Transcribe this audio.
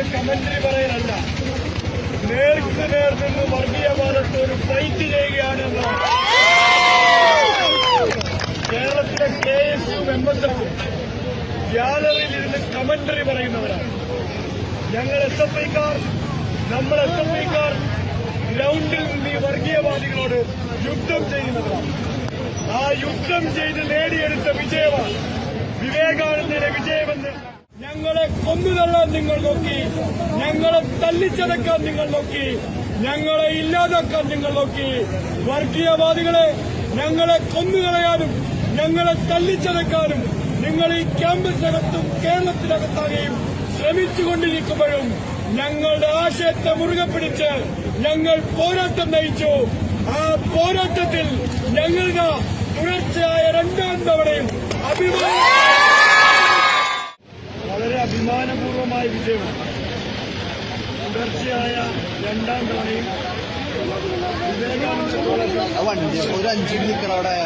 നിന്ന് കമന്ററി പറയാനല്ല നേർക്ക് നേർ നിന്ന് വർഗീയവാദത്തെ ഒരു ഫൈറ്റ് ചെയ്യുകയാണ് കേരളത്തിലെ കെ എസ് യു എം ഗ്യാലറിയിൽ ഇരുന്ന് കമന്ററി പറയുന്നവരാണ്. ഞങ്ങൾ എസ് എഫ് ഐക്കാർ നമ്മൾ എസ് എഫ് ഐക്കാർ ഗ്രൗണ്ടിൽ നിന്ന് ഈ വർഗീയവാദികളോട് യുദ്ധം ചെയ്യുന്നവരാണ്. ആ യുദ്ധം ചെയ്ത് നേടിയെടുത്ത വിജയമാണ് വിവേകാനന്ദയുടെ വിജയമെന്ന് കൊന്നുതള്ളാൻ നിങ്ങൾ നോക്കി ഞങ്ങളെ തല്ലിച്ചതക്കാൻ നിങ്ങൾ നോക്കി ഞങ്ങളെ ഇല്ലാതാക്കാൻ നിങ്ങൾ നോക്കി. വർഗീയവാദികളെ ഞങ്ങളെ കൊന്നുകളയാനും ഞങ്ങളെ തല്ലിച്ചതക്കാനും നിങ്ങൾ ഈ ക്യാമ്പസിനകത്തും കേരളത്തിനകത്താകെയും ശ്രമിച്ചുകൊണ്ടിരിക്കുമ്പോഴും ഞങ്ങളുടെ ആശയത്തെ മുറുകെ പിടിച്ച് ഞങ്ങൾ പോരാട്ടം നയിച്ചു. ആ പോരാട്ടത്തിൽ ഞങ്ങളുടെ തുടർച്ചയായ രണ്ടാം തവണയും അഭിമാന അഭിമാനപൂർവമായ വിജയമാണ് തുടർച്ചയായ രണ്ടാം തവണയും വിവേകാനന്ദ കോളേജ് ഒരു അഞ്ചിൽ നിൽക്കണം അവിടെ.